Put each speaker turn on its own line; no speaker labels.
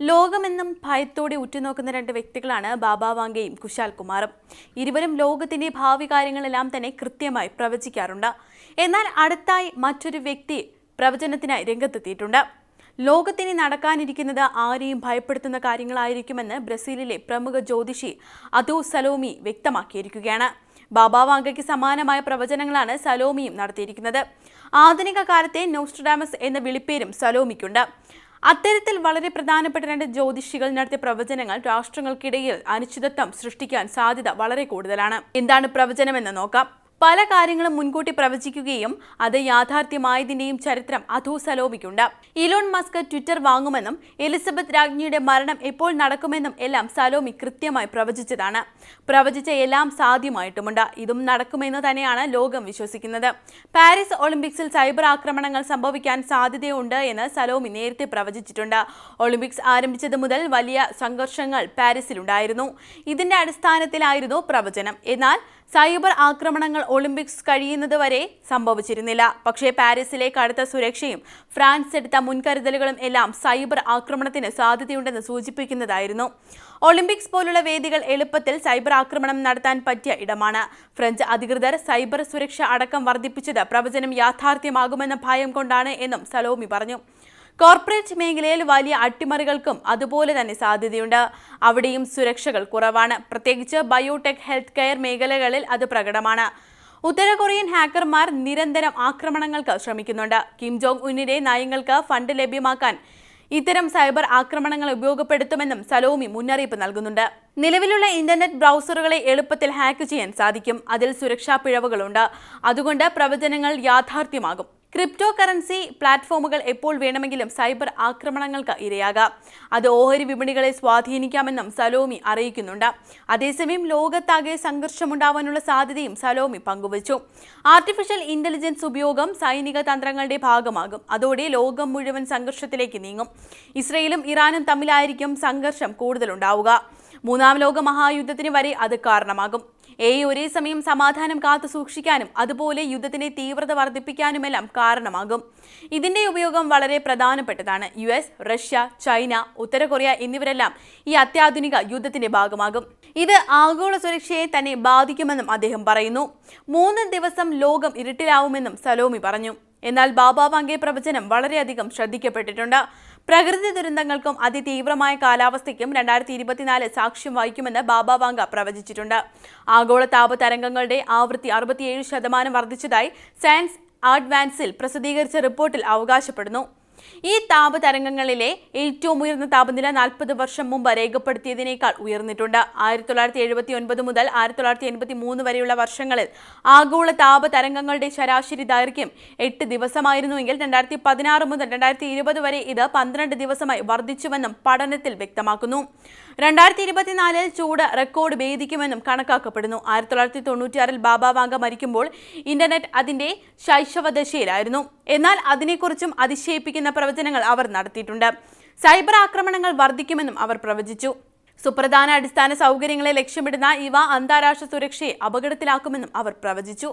ലോകമെന്നും ഭയത്തോടെ ഉറ്റുനോക്കുന്ന രണ്ട് വ്യക്തികളാണ് ബാബ വാങ്കയും കുശാൽ കുമാറും. ഇരുവരും ലോകത്തിന്റെ ഭാവി കാര്യങ്ങളെല്ലാം തന്നെ കൃത്യമായി പ്രവചിക്കാറുണ്ട്. എന്നാൽ അടുത്തായി മറ്റൊരു വ്യക്തി പ്രവചനത്തിനായി രംഗത്തെത്തിയിട്ടുണ്ട്. ലോകത്തിന് നടക്കാനിരിക്കുന്നത് ആരെയും ഭയപ്പെടുത്തുന്ന കാര്യങ്ങളായിരിക്കുമെന്ന് ബ്രസീലിലെ പ്രമുഖ ജ്യോതിഷി അതോ സലോമി വ്യക്തമാക്കിയിരിക്കുകയാണ്. ബാബ വാങ്കയ്ക്ക് സമാനമായ പ്രവചനങ്ങളാണ് സലോമിയും നടത്തിയിരിക്കുന്നത്. ആധുനിക കാലത്തെ നോസ്ട്രഡാമസ് എന്ന വിളിപ്പേരും സലോമിക്കുണ്ട്. അത്തരത്തിൽ വളരെ പ്രധാനപ്പെട്ട രണ്ട് ജ്യോതിഷികൾ നടത്തിയ പ്രവചനങ്ങൾ രാഷ്ട്രങ്ങൾക്കിടയിൽ അനിശ്ചിതത്വം സൃഷ്ടിക്കാൻ സാധ്യത വളരെ കൂടുതലാണ്. എന്താണ് പ്രവചനമെന്ന് നോക്കാം. പല കാര്യങ്ങളും മുൻകൂട്ടി പ്രവചിക്കുകയും അത് യാഥാർത്ഥ്യമായതിന്റെയും ചരിത്രം അധോസലോമിക്കുണ്ട് ഇലോൺ മസ്ക് ട്വിറ്റർ വാങ്ങുമെന്നും എലിസബത്ത് രാജ്ഞിയുടെ മരണം എപ്പോൾ നടക്കുമെന്നും എല്ലാം സലോമി കൃത്യമായി പ്രവചിച്ചതാണ്. പ്രവചിച്ച എല്ലാം സാധ്യമായിട്ടുമുണ്ട്. ഇതും നടക്കുമെന്ന് തന്നെയാണ് ലോകം വിശ്വസിക്കുന്നത്. പാരീസ് ഒളിമ്പിക്സിൽ സൈബർ ആക്രമണങ്ങൾ സംഭവിക്കാൻ സാധ്യതയുണ്ട് എന്ന് സലോമി നേരത്തെ പ്രവചിച്ചിട്ടുണ്ട്. ഒളിമ്പിക്സ് ആരംഭിച്ചത് മുതൽ വലിയ സംഘർഷങ്ങൾ പാരീസിലുണ്ടായിരുന്നു. ഇതിന്റെ അടിസ്ഥാനത്തിലായിരുന്നു പ്രവചനം. എന്നാൽ സൈബർ ആക്രമണങ്ങൾ ഒളിമ്പിക്സ് കഴിയുന്നതുവരെ സംഭവിച്ചിരുന്നില്ല. പക്ഷേ പാരീസിലെ കടുത്ത സുരക്ഷയും ഫ്രാൻസ് എടുത്ത മുൻകരുതലുകളും എല്ലാം സൈബർ ആക്രമണത്തിന് സാധ്യതയുണ്ടെന്ന് സൂചിപ്പിക്കുന്നതായിരുന്നു. ഒളിമ്പിക്സ് പോലുള്ള വേദികൾ എളുപ്പത്തിൽ സൈബർ ആക്രമണം നടത്താൻ പറ്റിയ ഇടമാണ്. ഫ്രഞ്ച് അധികൃതർ സൈബർ സുരക്ഷ അടക്കം വർദ്ധിപ്പിച്ചത് പ്രവചനം യാഥാർത്ഥ്യമാകുമെന്ന ഭയം കൊണ്ടാണ് എന്നും സലോമി പറഞ്ഞു. കോർപ്പറേറ്റ് മേഖലയിൽ വലിയ അട്ടിമറികൾക്കും അതുപോലെ തന്നെ സാധ്യതയുണ്ട്. അവിടെയും സുരക്ഷകൾ കുറവാണ്. പ്രത്യേകിച്ച് ബയോടെക് ഹെൽത്ത് കെയർ മേഖലകളിൽ അത് പ്രകടമാണ്. ഉത്തര കൊറിയൻ ഹാക്കർമാർ നിരന്തരം ആക്രമണങ്ങൾക്ക് ശ്രമിക്കുന്നുണ്ട്. കിം ജോങ് ഉന്നിന്റെ നയങ്ങൾക്ക് ഫണ്ട് ലഭ്യമാക്കാൻ ഇത്തരം സൈബർ ആക്രമണങ്ങൾ ഉപയോഗപ്പെടുത്തുമെന്നും സലോമി മുന്നറിയിപ്പ് നൽകുന്നുണ്ട്. നിലവിലുള്ള ഇന്റർനെറ്റ് ബ്രൗസറുകളെ എളുപ്പത്തിൽ ഹാക്ക് ചെയ്യാൻ സാധിക്കും. അതിൽ സുരക്ഷാ പിഴവുകളുണ്ട്. അതുകൊണ്ട് പ്രവചനങ്ങൾ യാഥാർത്ഥ്യമാകും. ക്രിപ്റ്റോ കറൻസി പ്ലാറ്റ്ഫോമുകൾ എപ്പോൾ വേണമെങ്കിലും സൈബർ ആക്രമണങ്ങൾക്ക് ഇരയാകാം. അത് ഓഹരി വിപണികളെ സ്വാധീനിക്കാമെന്നും സലോമി അറിയിക്കുന്നുണ്ട്. അതേസമയം ലോകത്താകെ സംഘർഷമുണ്ടാവാനുള്ള സാധ്യതയും സലോമി പങ്കുവച്ചു. ആർട്ടിഫിഷ്യൽ ഇന്റലിജൻസ് ഉപയോഗം സൈനിക തന്ത്രങ്ങളുടെ ഭാഗമാകും. അതോടെ ലോകം മുഴുവൻ സംഘർഷത്തിലേക്ക് നീങ്ങും. ഇസ്രയേലും ഇറാനും തമ്മിലായിരിക്കും സംഘർഷം കൂടുതലുണ്ടാവുക. മൂന്നാം ലോക മഹായുദ്ധത്തിന് വരെ അത് കാരണമാകും. എ ഒരേ സമയം സമാധാനം കാത്തു സൂക്ഷിക്കാനും അതുപോലെ യുദ്ധത്തിന്റെ തീവ്രത വർദ്ധിപ്പിക്കാനുമെല്ലാം കാരണമാകും. ഇതിന്റെ ഉപയോഗം വളരെ പ്രധാനപ്പെട്ടതാണ്. യു എസ് റഷ്യ ചൈന ഉത്തര കൊറിയ എന്നിവരെല്ലാം ഈ അത്യാധുനിക യുദ്ധത്തിന്റെ ഭാഗമാകും. ഇത് ആഗോള സുരക്ഷയെ തന്നെ ബാധിക്കുമെന്നും അദ്ദേഹം പറയുന്നു. മൂന്ന് ദിവസം ലോകം ഇരുട്ടിലാവുമെന്നും സലോമി പറഞ്ഞു. എന്നാൽ ബാബ വാങ്കെ പ്രവചനം വളരെയധികം ശ്രദ്ധിക്കപ്പെട്ടിട്ടുണ്ട്. പ്രകൃതി ദുരന്തങ്ങൾക്കും അതിതീവ്രമായ കാലാവസ്ഥയ്ക്കും രണ്ടായിരത്തി ഇരുപത്തിനാല് സാക്ഷ്യം വഹിക്കുമെന്ന് ബാബ വാങ്ക പ്രവചിച്ചിട്ടുണ്ട്. ആഗോള താപ തരംഗങ്ങളുടെ ആവൃത്തി അറുപത്തിയേഴ് ശതമാനം വർദ്ധിച്ചതായി സയൻസ് അഡ്വാൻസിൽ പ്രസിദ്ധീകരിച്ച റിപ്പോർട്ടിൽ അവകാശപ്പെടുന്നു. ഈ താപതരംഗങ്ങളിലെ ഏറ്റവും ഉയർന്ന താപനില നാൽപ്പത് വർഷം മുമ്പ് രേഖപ്പെടുത്തിയതിനേക്കാൾ ഉയർന്നിട്ടുണ്ട്. ആയിരത്തി തൊള്ളായിരത്തി എഴുപത്തി ഒൻപത് മുതൽ ആയിരത്തി തൊള്ളായിരത്തി എൺപത്തി മൂന്ന് വരെയുള്ള വർഷങ്ങളിൽ ആഗോള താപതരംഗങ്ങളുടെ ശരാശരി ദൈർഘ്യം എട്ട് ദിവസമായിരുന്നുവെങ്കിൽ രണ്ടായിരത്തി പതിനാറ് മുതൽ രണ്ടായിരത്തി ഇരുപത് വരെ ഇത് പന്ത്രണ്ട് ദിവസമായി വർദ്ധിച്ചുവെന്നും പഠനത്തിൽ വ്യക്തമാക്കുന്നു. രണ്ടായിരത്തി ഇരുപത്തിനാലിൽ ചൂട് റെക്കോർഡ് ഭേദിക്കുമെന്നും കണക്കാക്കപ്പെടുന്നു. ആയിരത്തി തൊള്ളായിരത്തി തൊണ്ണൂറ്റിയാറിൽ ബാബ വാങ്ക മരിക്കുമ്പോൾ ഇന്റർനെറ്റ് അതിന്റെ ശൈശവദശയിലായിരുന്നു. എന്നാൽ അതിനെക്കുറിച്ചും അതിശയിപ്പിക്കുന്ന പ്രവചനങ്ങൾ അവർ നടത്തിയിട്ടുണ്ട്. സൈബർ ആക്രമണങ്ങൾ വർദ്ധിക്കുമെന്നും അവർ പ്രവചിച്ചു. സുപ്രധാന അടിസ്ഥാന സൗകര്യങ്ങളെ ലക്ഷ്യമിടുന്ന ഇവ അന്താരാഷ്ട്ര സുരക്ഷയെ അപകടത്തിലാക്കുമെന്നും അവർ പ്രവചിച്ചു.